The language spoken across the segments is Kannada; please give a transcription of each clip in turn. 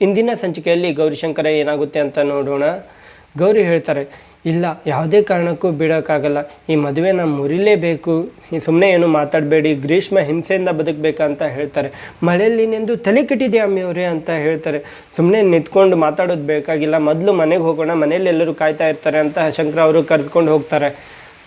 ಇಂದಿನ ಸಂಚಿಕೆಯಲ್ಲಿ ಗೌರಿಶಂಕರ ಏನಾಗುತ್ತೆ ಅಂತ ನೋಡೋಣ. ಗೌರಿ ಹೇಳ್ತಾರೆ, ಇಲ್ಲ, ಯಾವುದೇ ಕಾರಣಕ್ಕೂ ಬಿಡೋಕ್ಕಾಗಲ್ಲ. ಈ ಮದುವೆನ ಮುರಿಲೇಬೇಕು. ಸುಮ್ಮನೆ ಏನು ಮಾತಾಡಬೇಡಿ, ಗ್ರೀಷ್ಮ ಹಿಂಸೆಯಿಂದ ಬದುಕಬೇಕಂತ ಹೇಳ್ತಾರೆ. ಮಳೆಯಲ್ಲಿ ನೆಂದು ತಲೆ ಕೆಟ್ಟಿದೆ ಅಮ್ಮಿಯವರೇ ಅಂತ ಹೇಳ್ತಾರೆ. ಸುಮ್ಮನೆ ನಿಂತ್ಕೊಂಡು ಮಾತಾಡೋದು ಬೇಕಾಗಿಲ್ಲ. ಮೊದಲು ಮನೆಗೆ ಹೋಗೋಣ ಮನೇಲಿ ಎಲ್ಲರೂ ಕಾಯ್ತಾ ಇರ್ತಾರೆ ಅಂತ ಶಂಕರ ಅವರು ಕರೆದುಕೊಂಡು ಹೋಗ್ತಾರೆ.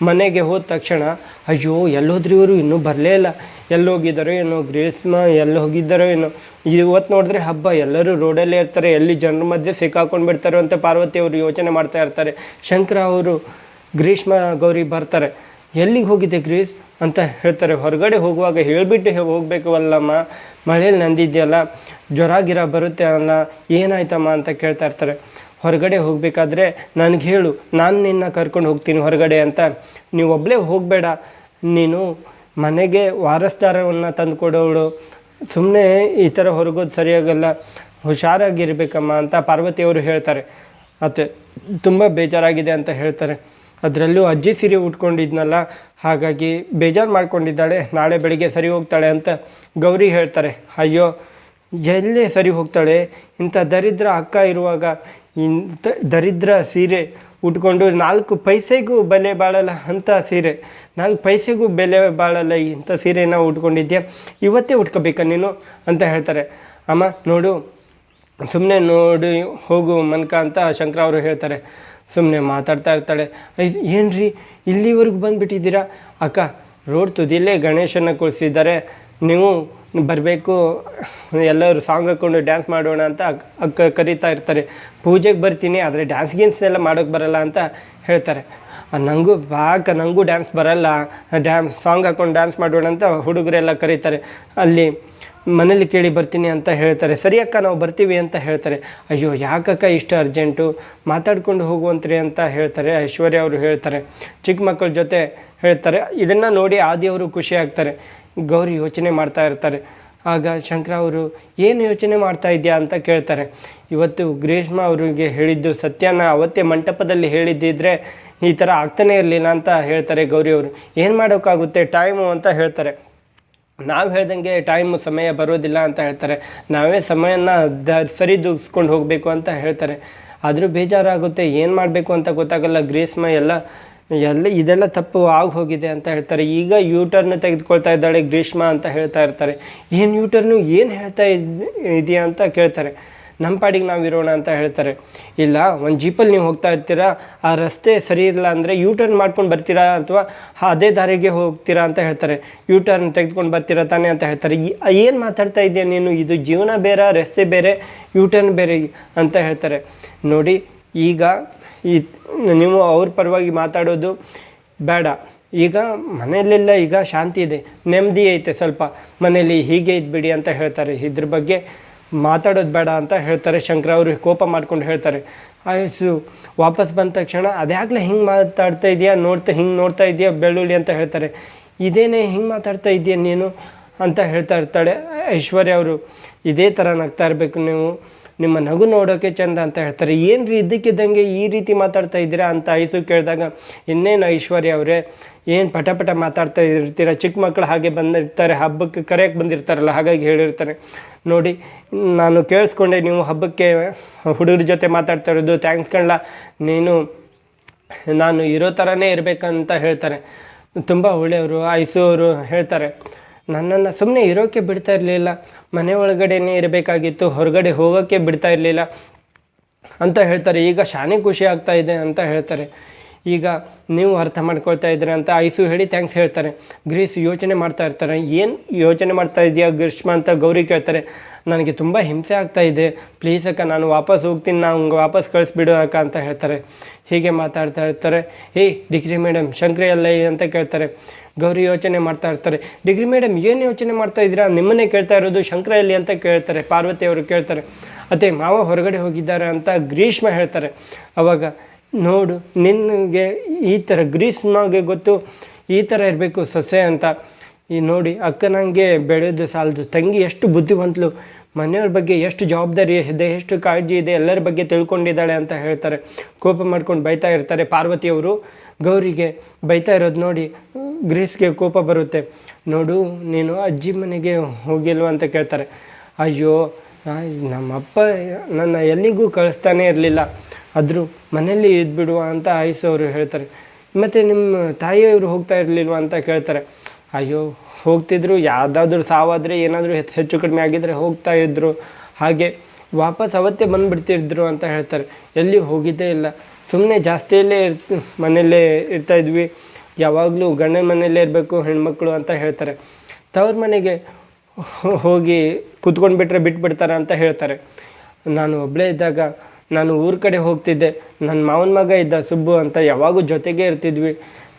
ಮನೆಗೆ ಹೋದ ತಕ್ಷಣ, ಅಯ್ಯೋ ಎಲ್ಲೋದ್ರಿ ಇವರು ಇನ್ನೂ ಬರಲೇ ಇಲ್ಲ. ಎಲ್ಲಿ ಹೋಗಿದ್ದಾರೋ ಏನೋ, ಗ್ರೀಷ್ಮ ಎಲ್ಲಿ ಹೋಗಿದ್ದಾರೋ ಏನೋ. ಇವತ್ತು ನೋಡಿದ್ರೆ ಹಬ್ಬ, ಎಲ್ಲರೂ ರೋಡಲ್ಲೇ ಇರ್ತಾರೆ, ಎಲ್ಲಿ ಜನರ ಮಧ್ಯೆ ಸಿಕ್ಕಾಕೊಂಡು ಬಿಡ್ತಾರೋ ಅಂತ ಪಾರ್ವತಿ ಅವರು ಯೋಚನೆ ಮಾಡ್ತಾ ಇರ್ತಾರೆ. ಶಂಕರ ಅವರು, ಗ್ರೀಷ್ಮ, ಗೌರಿ ಬರ್ತಾರೆ. ಎಲ್ಲಿಗೆ ಹೋಗಿದೆ ಗ್ರೀಸ್? ಅಂತ ಹೇಳ್ತಾರೆ. ಹೊರಗಡೆ ಹೋಗುವಾಗ ಹೇಳಿಬಿಟ್ಟು ಹೋಗಬೇಕು ಅಲ್ಲಮ್ಮ. ಮಳೇಲಿ ನಂದಿದ್ಯಲ್ಲ. ಜ್ವರ ಗಿರ ಬರುತ್ತೆ ಅಲ್ಲ. ಏನಾಯ್ತಮ್ಮ? ಅಂತ ಕೇಳ್ತಾ ಇರ್ತಾರೆ. ಹೊರಗಡೆ ಹೋಗಬೇಕಾದ್ರೆ ನನಗೆ ಹೇಳು, ನಾನು ನಿನ್ನ ಕರ್ಕೊಂಡು ಹೋಗ್ತೀನಿ ಹೊರಗಡೆ ಅಂತ. ನೀವು ಒಬ್ಬಳೇ ಹೋಗಬೇಡ. ನೀನು ಮನೆಗೆ ವಾರಸ್ದಾರವನ್ನು ತಂದು ಕೊಡೋಳು ಸುಮ್ಮನೆ ಈ ಥರ ಹೊರಗೋದು ಸರಿಯಾಗಲ್ಲ. ಹುಷಾರಾಗಿರ್ಬೇಕಮ್ಮ ಅಂತ ಪಾರ್ವತಿಯವರು ಹೇಳ್ತಾರೆ. ಅತ್ತೆ, ತುಂಬ ಬೇಜಾರಾಗಿದೆ ಅಂತ ಹೇಳ್ತಾರೆ. ಅದರಲ್ಲೂ ಅಜ್ಜಿ ಸಿರಿ ಉಟ್ಕೊಂಡಿದ್ನಲ್ಲ, ಹಾಗಾಗಿ ಬೇಜಾರು ಮಾಡ್ಕೊಂಡಿದ್ದಾಳೆ. ನಾಳೆ ಬೆಳಿಗ್ಗೆ ಸರಿ ಹೋಗ್ತಾಳೆ ಅಂತ ಗೌರಿ ಹೇಳ್ತಾರೆ. ಅಯ್ಯೋ, ಎಲ್ಲೇ ಸರಿ ಹೋಗ್ತಾಳೆ? ಇಂಥ ದರಿದ್ರ ಅಕ್ಕ ಇರುವಾಗ ಇಂಥ ದರಿದ್ರ ಸೀರೆ ಉಟ್ಕೊಂಡು ನಾಲ್ಕು ಪೈಸೆಗೂ ಬೆಲೆ ಬಾಳಲ್ಲ ಅಂಥ ಸೀರೆ. ನಾಲ್ಕು ಪೈಸೆಗೂ ಬೆಲೆ ಬಾಳಲ್ಲ ಇಂಥ ಸೀರೆನ ಉಟ್ಕೊಂಡಿದ್ಯಾ? ಇವತ್ತೇ ಉಟ್ಕೋಬೇಕಾ ನೀನು ಅಂತ ಹೇಳ್ತಾರೆ. ಅಮ್ಮ, ನೋಡು ಸುಮ್ಮನೆ ನೋಡಿ ಹೋಗು ಮನ್ಕ ಅಂತ ಶಂಕರ ಅವರು ಹೇಳ್ತಾರೆ. ಸುಮ್ಮನೆ ಮಾತಾಡ್ತಾ ಇರ್ತಾಳೆ. ಏನು ರೀ ಇಲ್ಲಿವರೆಗೂ ಬಂದುಬಿಟ್ಟಿದ್ದೀರಾ? ಅಕ್ಕ ರೋಡ್ ತುದಿಯಲ್ಲೇ ಗಣೇಶನ ಕುಳಿಸಿದ್ದಾರೆ ನೀವು ಬರಬೇಕು, ಎಲ್ಲರೂ ಸಾಂಗ್ ಹಾಕ್ಕೊಂಡು ಡ್ಯಾನ್ಸ್ ಮಾಡೋಣ ಅಂತ ಅಕ್ಕ ಕರೀತಾ ಇರ್ತಾರೆ. ಪೂಜೆಗೆ ಬರ್ತೀನಿ, ಆದರೆ ಡ್ಯಾನ್ಸ್ ಗೀನ್ಸ್ ಎಲ್ಲ ಮಾಡೋಕ್ಕೆ ಬರಲ್ಲ ಅಂತ ಹೇಳ್ತಾರೆ. ನನಗೂ ಬಾಕ ನನಗೂ ಡ್ಯಾನ್ಸ್ ಬರಲ್ಲ. ಡ್ಯಾನ್ಸ್ ಸಾಂಗ್ ಹಾಕ್ಕೊಂಡು ಡ್ಯಾನ್ಸ್ ಮಾಡೋಣ ಅಂತ ಹುಡುಗರೆಲ್ಲ ಕರೀತಾರೆ. ಅಲ್ಲಿ ಮನೇಲಿ ಕೇಳಿ ಬರ್ತೀನಿ ಅಂತ ಹೇಳ್ತಾರೆ. ಸರಿ ಅಕ್ಕ, ನಾವು ಬರ್ತೀವಿ ಅಂತ ಹೇಳ್ತಾರೆ. ಅಯ್ಯೋ, ಯಾಕಕ್ಕ ಇಷ್ಟು ಅರ್ಜೆಂಟು ಮಾತಾಡ್ಕೊಂಡು ಹೋಗುವಂತ್ರಿ ಅಂತ ಹೇಳ್ತಾರೆ. ಐಶ್ವರ್ಯ ಅವರು ಹೇಳ್ತಾರೆ. ಚಿಕ್ಕ ಮಕ್ಕಳ ಜೊತೆ ಹೇಳ್ತಾರೆ. ಇದನ್ನು ನೋಡಿ ಆದಿಯವರು ಖುಷಿ ಆಗ್ತಾರೆ. ಗೌರಿ ಯೋಚನೆ ಮಾಡ್ತಾ ಇರ್ತಾರೆ. ಆಗ ಶಂಕರ ಅವರು, ಏನು ಯೋಚನೆ ಮಾಡ್ತಾ ಇದೆಯಾ? ಅಂತ ಕೇಳ್ತಾರೆ. ಇವತ್ತು ಗ್ರೀಷ್ಮ ಅವರಿಗೆ ಹೇಳಿದ್ದು ಸತ್ಯನ ಅವತ್ತೇ ಮಂಟಪದಲ್ಲಿ ಹೇಳಿದ್ದಿದ್ರೆ ಈ ಥರ ಆಗ್ತಾನೇ ಇರಲಿಲ್ಲ ಅಂತ ಹೇಳ್ತಾರೆ ಗೌರಿ ಅವರು. ಏನು ಮಾಡೋಕ್ಕಾಗುತ್ತೆ? ಟೈಮು ಅಂತ ಹೇಳ್ತಾರೆ. ನಾವು ಹೇಳ್ದಂಗೆ ಟೈಮ್ ಸಮಯ ಬರೋದಿಲ್ಲ ಅಂತ ಹೇಳ್ತಾರೆ. ನಾವೇ ಸಮಯನ ದ ಸರಿದೂಗಿಸ್ಕೊಂಡು ಹೋಗಬೇಕು ಅಂತ ಹೇಳ್ತಾರೆ. ಆದರೂ ಬೇಜಾರಾಗುತ್ತೆ. ಏನು ಮಾಡಬೇಕು ಅಂತ ಗೊತ್ತಾಗಲ್ಲ. ಗ್ರೀಷ್ಮ ಎಲ್ಲ ಎಲ್ಲ ಇದೆಲ್ಲ ತಪ್ಪು ಆಗಿ ಹೋಗಿದೆ ಅಂತ ಹೇಳ್ತಾರೆ. ಈಗ ಯೂಟರ್ನ್ ತೆಗೆದುಕೊಳ್ತಾ ಇದ್ದಾಳೆ ಗ್ರೀಷ್ಮ ಅಂತ ಹೇಳ್ತಾ ಇರ್ತಾರೆ. ಏನು ಯೂಟರ್ನು ಏನು ಹೇಳ್ತಾ ಇದ್, ಇದೆಯಾ ಅಂತ ಕೇಳ್ತಾರೆ. ನಮ್ಮ ಪಾಡಿಗೆ ನಾವು ಇರೋಣ ಅಂತ ಹೇಳ್ತಾರೆ. ಇಲ್ಲ, ಒಂದು ಜೀಪಲ್ಲಿ ನೀವು ಹೋಗ್ತಾ ಇರ್ತೀರಾ? ಆ ರಸ್ತೆ ಸರಿ ಇಲ್ಲ ಅಂದರೆ ಯೂ ಟರ್ನ್ ಮಾಡ್ಕೊಂಡು ಬರ್ತೀರಾ ಅಥವಾ ಅದೇ ದಾರಿಗೆ ಹೋಗ್ತೀರಾ ಅಂತ ಹೇಳ್ತಾರೆ. ಯೂ ಟರ್ನ್ ತೆಗೆದುಕೊಂಡು ಬರ್ತೀರಾ ತಾನೇ ಅಂತ ಹೇಳ್ತಾರೆ. ಏನು ಮಾತಾಡ್ತಾ ಇದೆಯಾ ನೀನು? ಇದು ಜೀವನ ಬೇರೆ, ರಸ್ತೆ ಬೇರೆ ಯೂ ಟರ್ನ್ ಬೇರೆ ಅಂತ ಹೇಳ್ತಾರೆ. ನೋಡಿ, ಈಗ ಈ, ನೀವು ಅವ್ರ ಪರವಾಗಿ ಮಾತಾಡೋದು ಬೇಡ. ಈಗ ಮನೆಯಲ್ಲೆಲ್ಲ ಈಗ ಶಾಂತಿ ಇದೆ. ನೆಮ್ಮದಿ ಐತೆ ಸ್ವಲ್ಪ. ಮನೇಲಿ ಹೀಗೆ ಇದ್ಬಿಡಿ ಅಂತ ಹೇಳ್ತಾರೆ. ಇದ್ರ ಬಗ್ಗೆ ಮಾತಾಡೋದು ಬೇಡ ಅಂತ ಹೇಳ್ತಾರೆ. ಶಂಕರ ಅವರು ಕೋಪ ಮಾಡ್ಕೊಂಡು ಹೇಳ್ತಾರೆ. ಆಯಸ್ಸು ವಾಪಸ್ ಬಂದ ತಕ್ಷಣ ಅದ್ಯಾಗಲೇ ಹಿಂಗೆ ಮಾತಾಡ್ತಾ ಇದೆಯಾ? ನೋಡ್ತಾ, ಹಿಂಗೆ ನೋಡ್ತಾ ಇದೆಯಾ ಬೆಳ್ಳುಳ್ಳಿ ಅಂತ ಹೇಳ್ತಾರೆ. ಇದೇನೇ ಹಿಂಗೆ ಮಾತಾಡ್ತಾ ಇದೆಯಾ ನೀನು? ಅಂತ ಹೇಳ್ತಾ ಇರ್ತಾಳೆ ಐಶ್ವರ್ಯ ಅವರು. ಇದೇ ಥರ ನಗ್ತಾ ಇರಬೇಕು ನೀವು. ನಿಮ್ಮ ನಗು ನೋಡೋಕೆ ಚಂದ ಅಂತ ಹೇಳ್ತಾರೆ. ಏನು ರೀ ಇದ್ದಕ್ಕಿದ್ದಂಗೆ ಈ ರೀತಿ ಮಾತಾಡ್ತಾ ಇದ್ದೀರಾ ಅಂತ ಐಸು ಕೇಳಿದಾಗ, ಇನ್ನೇನು ಐಶ್ವರ್ಯ ಅವರೇ, ಏನು ಪಟ ಪಟ ಮಾತಾಡ್ತಾ ಇರ್ತೀರ? ಚಿಕ್ಕ ಮಕ್ಕಳು ಹಾಗೆ ಬಂದಿರ್ತಾರೆ, ಹಬ್ಬಕ್ಕೆ ಕರೆಯಕ್ಕೆ ಬಂದಿರ್ತಾರಲ್ಲ, ಹಾಗಾಗಿ ಹೇಳಿರ್ತಾರೆ. ನೋಡಿ, ನಾನು ಕೇಳಿಸ್ಕೊಂಡೆ, ನೀವು ಹಬ್ಬಕ್ಕೆ ಹುಡುಗರ ಜೊತೆ ಮಾತಾಡ್ತಾ ಇರೋದು. ಥ್ಯಾಂಕ್ಸ್ ಕಣ್ಲ. ನೀನು, ನಾನು ಇರೋ ಥರನೇ ಇರಬೇಕಂತ ಹೇಳ್ತಾರೆ. ತುಂಬ ಒಳ್ಳೆಯವರು ಐಸು ಅವರು ಹೇಳ್ತಾರೆ. ನನ್ನನ್ನು ಸುಮ್ಮನೆ ಇರೋಕ್ಕೆ ಬಿಡ್ತಾ ಇರಲಿಲ್ಲ. ಮನೆ ಒಳಗಡೆನೇ ಇರಬೇಕಾಗಿತ್ತು, ಹೊರಗಡೆ ಹೋಗೋಕ್ಕೆ ಬಿಡ್ತಾ ಇರಲಿಲ್ಲ ಅಂತ ಹೇಳ್ತಾರೆ. ಈಗ ಶಾನೆ ಖುಷಿ ಆಗ್ತಾ ಇದೆ ಅಂತ ಹೇಳ್ತಾರೆ. ಈಗ ನೀವು ಅರ್ಥ ಮಾಡ್ಕೊಳ್ತಾ ಇದ್ದೀರ ಅಂತ ಐಸು ಹೇಳಿ ಥ್ಯಾಂಕ್ಸ್ ಹೇಳ್ತಾರೆ. ಗ್ರೀಸ್ ಯೋಚನೆ ಮಾಡ್ತಾ ಇರ್ತಾರೆ. ಏನು ಯೋಚನೆ ಮಾಡ್ತಾ ಇದೆಯಾ ಗ್ರೀಷ್ಮ ಅಂತ ಗೌರಿ ಕೇಳ್ತಾರೆ. ನನಗೆ ತುಂಬ ಹಿಂಸೆ ಆಗ್ತಾ ಇದೆ. ಪ್ಲೀಸ್ ಅಕ್ಕ, ನಾನು ವಾಪಸ್ ಹೋಗ್ತೀನಿ ನಾವು ವಾಪಸ್ ಕಳಿಸ್ಬಿಡು ಅಕ್ಕ ಅಂತ ಹೇಳ್ತಾರೆ. ಹೀಗೆ ಮಾತಾಡ್ತಾ ಇರ್ತಾರೆ. ಏಯ್ ಡಿಗ್ರಿ ಮೇಡಮ್ ಶಂಕ್ರಿ ಅಲ್ಲ ಅಂತ ಕೇಳ್ತಾರೆ. ಗೌರಿ ಯೋಚನೆ ಮಾಡ್ತಾ ಇರ್ತಾರೆ. ಡಿಗ್ರಿ ಮೇಡಮ್, ಏನು ಯೋಚನೆ ಮಾಡ್ತಾ ಇದ್ದೀರಾ? ನಿಮ್ಮನ್ನೇ ಕೇಳ್ತಾ ಇರೋದು ಶಂಕರ ಎಲ್ಲಿ ಅಂತ ಕೇಳ್ತಾರೆ, ಪಾರ್ವತಿ ಅವರು ಕೇಳ್ತಾರೆ. ಅದೇ ಮಾವ ಹೊರಗಡೆ ಹೋಗಿದ್ದಾರೆ ಅಂತ ಗ್ರೀಷ್ಮ ಹೇಳ್ತಾರೆ. ಅವಾಗ, ನೋಡು, ನಿನಗೆ ಈ ಥರ ಗ್ರೀಷ್ಮಗೆ ಗೊತ್ತು, ಈ ಥರ ಇರಬೇಕು ಸೊಸೆ ಅಂತ. ಈ ನೋಡಿ, ಅಕ್ಕನಂಗೆ ಬೆಳೆದು ಸಾಲದು. ತಂಗಿ ಎಷ್ಟು ಬುದ್ಧಿವಂತಲು. ಮನೆಯವ್ರ ಬಗ್ಗೆ ಎಷ್ಟು ಜವಾಬ್ದಾರಿ ಇದೆ, ಎಷ್ಟು ಕಾಳಜಿ ಇದೆ, ಎಲ್ಲರ ಬಗ್ಗೆ ತಿಳ್ಕೊಂಡಿದ್ದಾಳೆ ಅಂತ ಹೇಳ್ತಾರೆ. ಕೋಪ ಮಾಡ್ಕೊಂಡು ಬೈತಾ ಇರ್ತಾರೆ ಪಾರ್ವತಿಯವರು. ಗೌರಿಗೆ ಬೈತಾ ಇರೋದು ನೋಡಿ ಗ್ರೀಸ್ಗೆ ಕೋಪ ಬರುತ್ತೆ. ನೋಡು, ನೀನು ಅಜ್ಜಿ ಮನೆಗೆ ಹೋಗಿಲ್ವ ಅಂತ ಕೇಳ್ತಾರೆ. ಅಯ್ಯೋ ನಮ್ಮಪ್ಪ ನನ್ನ ಎಲ್ಲಿಗೂ ಕಳಿಸ್ತಾನೆ ಇರಲಿಲ್ಲ. ಆದರೂ ಮನೆಯಲ್ಲಿ ಇದ್ಬಿಡುವ ಅಂತ ಆಯಿಸೋರು ಅವರು ಹೇಳ್ತಾರೆ. ಮತ್ತು ನಿಮ್ಮ ತಾಯಿಯವರು ಹೋಗ್ತಾ ಇರಲಿಲ್ವ ಅಂತ ಕೇಳ್ತಾರೆ. ಅಯ್ಯೋ, ಹೋಗ್ತಿದ್ರು, ಯಾವುದಾದ್ರೂ ಸಾವಾದರೆ ಏನಾದರೂ ಹೆಚ್ಚು ಕಡಿಮೆ ಆಗಿದ್ದರೆ ಹೋಗ್ತಾ ಇದ್ದರು ಹಾಗೆ ವಾಪಸ್ ಅವತ್ತೇ ಬಂದುಬಿಡ್ತಿದ್ರು ಅಂತ ಹೇಳ್ತಾರೆ. ಎಲ್ಲಿ ಹೋಗಿದ್ದೇ ಇಲ್ಲ. ಸುಮ್ಮನೆ ಜಾಸ್ತಿಯಲ್ಲೇ ಇರ್ ಮನೆಯಲ್ಲೇ ಇರ್ತಾಯಿದ್ವಿ ಯಾವಾಗಲೂ ಗಂಡನ ಮನೆಯಲ್ಲೇ ಇರಬೇಕು, ಹೆಣ್ಮಕ್ಳು ಅಂತ ಹೇಳ್ತಾರೆ. ತವ್ರ ಮನೆಗೆ ಹೋಗಿ ಕೂತ್ಕೊಂಡು ಬಿಟ್ಟರೆ ಬಿಟ್ಬಿಡ್ತಾರೆ ಅಂತ ಹೇಳ್ತಾರೆ. ನಾನು ಒಬ್ಬಳೇ ಇದ್ದಾಗ ನಾನು ಊರ ಕಡೆ ಹೋಗ್ತಿದ್ದೆ. ನನ್ನ ಮಾವನ ಮಗ ಇದ್ದ ಸುಬ್ಬು ಅಂತ ಯಾವಾಗೂ ಜೊತೆಗೇ ಇರ್ತಿದ್ವಿ.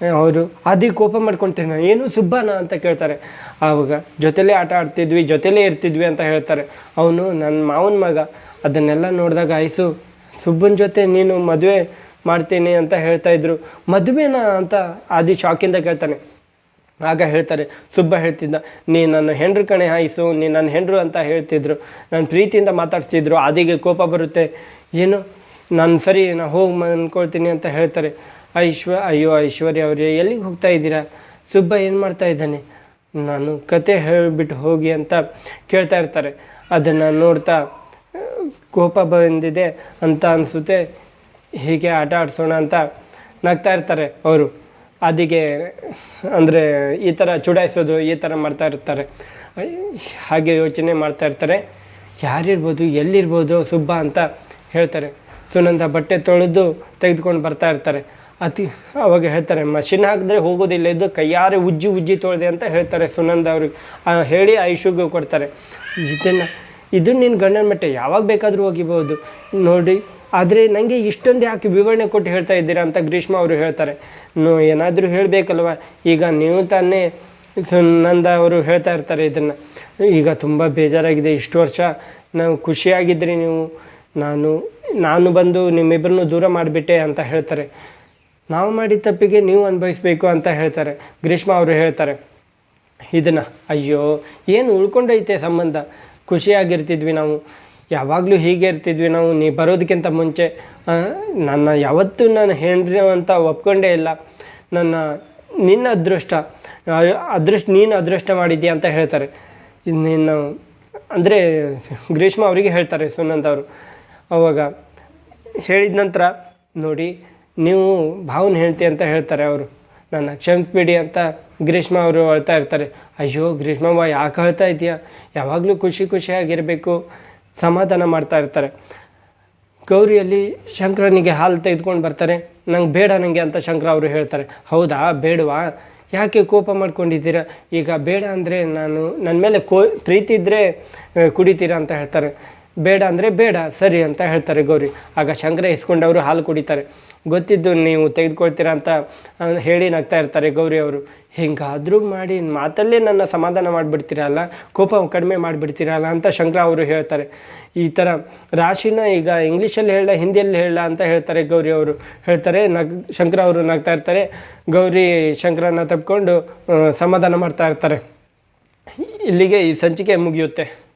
ಅವರು, ಅದಿ ಕೋಪ ಮಾಡ್ಕೊಳ್ತೇನೆ ಏನು ಸುಬ್ಬನ ಅಂತ ಕೇಳ್ತಾರೆ. ಆವಾಗ ಜೊತೆಲೇ ಆಟ ಆಡ್ತಿದ್ವಿ, ಜೊತೆಲೇ ಇರ್ತಿದ್ವಿ ಅಂತ ಹೇಳ್ತಾರೆ. ಅವನು, ನನ್ನ ಮಾವನ ಮಗ, ಅದನ್ನೆಲ್ಲ ನೋಡಿದಾಗ ಆಯಿಸು. ಸುಬ್ಬನ ಜೊತೆ ನೀನು ಮದುವೆ ಮಾಡ್ತೀನಿ ಅಂತ ಹೇಳ್ತಾ ಇದ್ರು. ಮದುವೆನಾ ಅಂತ ಆದಿ ಶಾಕಿಂದ ಕೇಳ್ತಾನೆ. ಆಗ ಹೇಳ್ತಾರೆ, ಸುಬ್ಬ ಹೇಳ್ತಿದ್ದ, ನೀ ನನ್ನ ಹೆಂಡ್ರು ಕಣೆ ಹಾಯಿಸು ನೀ ನನ್ನ ಹೆಂಡ್ರು ಅಂತ ಹೇಳ್ತಿದ್ರು. ನಾನು ಪ್ರೀತಿಯಿಂದ ಮಾತಾಡ್ತಿದ್ರು ಆದಿಗೆ ಕೋಪ ಬರುತ್ತೆ. ಏನು? ನಾನು ಸರಿ, ನಾ ಹೋಗಿ ಅಂದ್ಕೊಳ್ತೀನಿ ಅಂತ ಹೇಳ್ತಾರೆ. ಐಶ್ವ, ಅಯ್ಯೋ, ಐಶ್ವರ್ಯ ಅವರೇ, ಎಲ್ಲಿಗೆ ಹೋಗ್ತಾ ಇದ್ದೀರಾ? ಸುಬ್ಬ ಏನು ಮಾಡ್ತಾ ಇದ್ದಾನೆ? ನಾನು ಕತೆ ಹೇಳಿಬಿಟ್ಟು ಹೋಗಿ ಅಂತ ಕೇಳ್ತಾ ಇರ್ತಾರೆ. ಅದನ್ನು ನೋಡ್ತಾ, ಕೋಪ ಬಂದಿದೆ ಅಂತ ಅನಿಸುತ್ತೆ. ಹೀಗೆ ಆಟ ಆಡಿಸೋಣ ಅಂತ ನಗ್ತಾ ಇರ್ತಾರೆ ಅವರು. ಅದಿಗೆ, ಅಂದರೆ ಈ ಥರ ಚುಡಾಯಿಸೋದು, ಈ ಥರ ಮಾಡ್ತಾ ಇರ್ತಾರೆ. ಹಾಗೆ ಯೋಚನೆ ಮಾಡ್ತಾ ಇರ್ತಾರೆ. ಯಾರಿರ್ಬೋದು, ಎಲ್ಲಿರ್ಬೋದು ಸುಬ್ಬ ಅಂತ ಹೇಳ್ತಾರೆ. ಸುನಂದ ಬಟ್ಟೆ ತೊಳೆದು ತೆಗೆದುಕೊಂಡು ಬರ್ತಾ ಇರ್ತಾರೆ. ಅತಿ ಅವಾಗ ಹೇಳ್ತಾರೆ ಮಷಿನ್ ಹಾಕಿದ್ರೆ ಹೋಗೋದಿಲ್ಲ, ಇದು ಕೈಯಾರೆ ಉಜ್ಜಿ ಉಜ್ಜಿ ತೊಳೆದೆ ಅಂತ ಹೇಳ್ತಾರೆ ಸುನಂದ ಅವ್ರಿಗೆ ಹೇಳಿ ಐಶುಗೂ ಕೊಡ್ತಾರೆ. ಇದನ್ನು, ಇದು ನಿನ್ನ ಗಂಡನ ಮಟ್ಟೆ ಯಾವಾಗ ಬೇಕಾದರೂ ಹೋಗಿಬೋದು ನೋಡಿ, ಆದರೆ ನನಗೆ ಇಷ್ಟೊಂದು ಯಾಕೆ ವಿವರಣೆ ಕೊಟ್ಟು ಹೇಳ್ತಾ ಇದ್ದೀರಾ ಅಂತ ಗ್ರೀಷ್ಮ ಅವರು ಹೇಳ್ತಾರೆ. ನೋ, ಏನಾದರೂ ಹೇಳಬೇಕಲ್ವ? ಈಗ ನೀವು ತಾನೇ ಸುನಂದ ಅವರು ಹೇಳ್ತಾ ಇರ್ತಾರೆ ಇದನ್ನು. ಈಗ ತುಂಬ ಬೇಜಾರಾಗಿದೆ, ಇಷ್ಟು ವರ್ಷ ನಾವು ಖುಷಿಯಾಗಿದ್ರಿ ನೀವು. ನಾನು ನಾನು ಬಂದು ನಿಮ್ಮಿಬ್ಬರನ್ನು ದೂರ ಮಾಡಿಬಿಟ್ಟೆ ಅಂತ ಹೇಳ್ತಾರೆ. ನಾವು ಮಾಡಿದ ತಪ್ಪಿಗೆ ನೀವು ಅನುಭವಿಸ್ಬೇಕು ಅಂತ ಹೇಳ್ತಾರೆ. ಗ್ರೀಷ್ಮ ಅವರು ಹೇಳ್ತಾರೆ, ಇದನ್ನು ಅಯ್ಯೋ, ಏನು ಉಳ್ಕೊಂಡೈತೆ ಸಂಬಂಧ? ಖುಷಿಯಾಗಿರ್ತಿದ್ವಿ ನಾವು. ಯಾವಾಗಲೂ ಹೀಗೆ ಇರ್ತಿದ್ವಿ ನಾವು. ನೀ ಬರೋದಕ್ಕಿಂತ ಮುಂಚೆ ನನ್ನ ಯಾವತ್ತೂ ನಾನು ಹೆಂಡ್ರಿ ಅಂತ ಒಪ್ಕೊಂಡೇ ಇಲ್ಲ. ನನ್ನ, ನಿನ್ನ ಅದೃಷ್ಟ ಅದೃಷ್ಟ, ನೀನು ಅದೃಷ್ಟ ಮಾಡಿದ್ಯಾ ಅಂತ ಹೇಳ್ತಾರೆ. ನಿನ್ನ ನೀನು ಅಂದರೆ, ಗ್ರೀಷ್ಮ ಅವರಿಗೆ ಹೇಳ್ತಾರೆ ಸುನಂದ್ ಅವರು. ಅವಾಗ ಹೇಳಿದ ನಂತರ, ನೋಡಿ, ನೀವು ಭಾವನ ಹೇಳ್ತಿ ಅಂತ ಹೇಳ್ತಾರೆ ಅವರು. ನನ್ನ ಕ್ಷಮಿಸ್ಬಿಡಿ ಅಂತ ಗ್ರೀಷ್ಮ ಅವರು ಹೇಳ್ತಾ ಇರ್ತಾರೆ. ಅಯ್ಯೋ ಗ್ರೀಷ್ಮವ್ವ ಯಾಕೆ ಹೇಳ್ತಾ ಇದೆಯಾ ಯಾವಾಗಲೂ ಖುಷಿ ಖುಷಿಯಾಗಿರಬೇಕು. ಸಮಾಧಾನ ಮಾಡ್ತಾ ಇರ್ತಾರೆ. ಗೌರಿಯಲ್ಲಿ ಶಂಕರನಿಗೆ ಹಾಲು ತೆಗೆದುಕೊಂಡು ಬರ್ತಾರೆ. ನಂಗೆ ಬೇಡ ನನಗೆ ಅಂತ ಶಂಕರ ಅವರು ಹೇಳ್ತಾರೆ. ಹೌದಾ? ಬೇಡವಾ? ಯಾಕೆ ಕೋಪ ಮಾಡ್ಕೊಂಡಿದ್ದೀರಾ? ಈಗ ಬೇಡ ಅಂದರೆ ನಾನು ನನ್ನ ಮೇಲೆ ಕೋ, ಪ್ರೀತಿ ಇದ್ದರೆ ಕುಡಿತೀರಾ ಅಂತ ಹೇಳ್ತಾರೆ. ಬೇಡ ಅಂದರೆ ಬೇಡ, ಸರಿ ಅಂತ ಹೇಳ್ತಾರೆ ಗೌರಿ. ಆಗ ಶಂಕರ ಇಸ್ಕೊಂಡವರು ಹಾಲು ಕುಡಿತಾರೆ. ಗೊತ್ತಿದ್ದು ನೀವು ತೆಗೆದುಕೊಳ್ತೀರಾ ಅಂತ ಹೇಳಿ ನಗ್ತಾ ಇರ್ತಾರೆ ಗೌರಿ ಅವರು. ಹಿಂಗಾದರೂ ಮಾಡಿ, ಮಾತಲ್ಲೇ ನನ್ನ ಸಮಾಧಾನ ಮಾಡಿಬಿಡ್ತೀರಲ್ಲ ಕೋಪ ಕಡಿಮೆ ಮಾಡಿಬಿಡ್ತೀರಲ್ಲ ಅಂತ ಶಂಕರ ಅವರು ಹೇಳ್ತಾರೆ. ಈ ಥರ ರಾಶಿನ ಈಗ ಇಂಗ್ಲೀಷಲ್ಲಿ ಹೇಳ, ಹಿಂದಿಯಲ್ಲಿ ಹೇಳ ಅಂತ ಹೇಳ್ತಾರೆ ಗೌರಿ ಅವರು. ಹೇಳ್ತಾರೆ, ನಗ್, ಶಂಕರ ಅವರು ನಗ್ತಾ ಇರ್ತಾರೆ. ಗೌರಿ ಶಂಕರನ್ನ ತಪ್ಪಿಕೊಂಡು ಸಮಾಧಾನ ಮಾಡ್ತಾ ಇರ್ತಾರೆ. ಇಲ್ಲಿಗೆ ಈ ಸಂಚಿಕೆ ಮುಗಿಯುತ್ತೆ.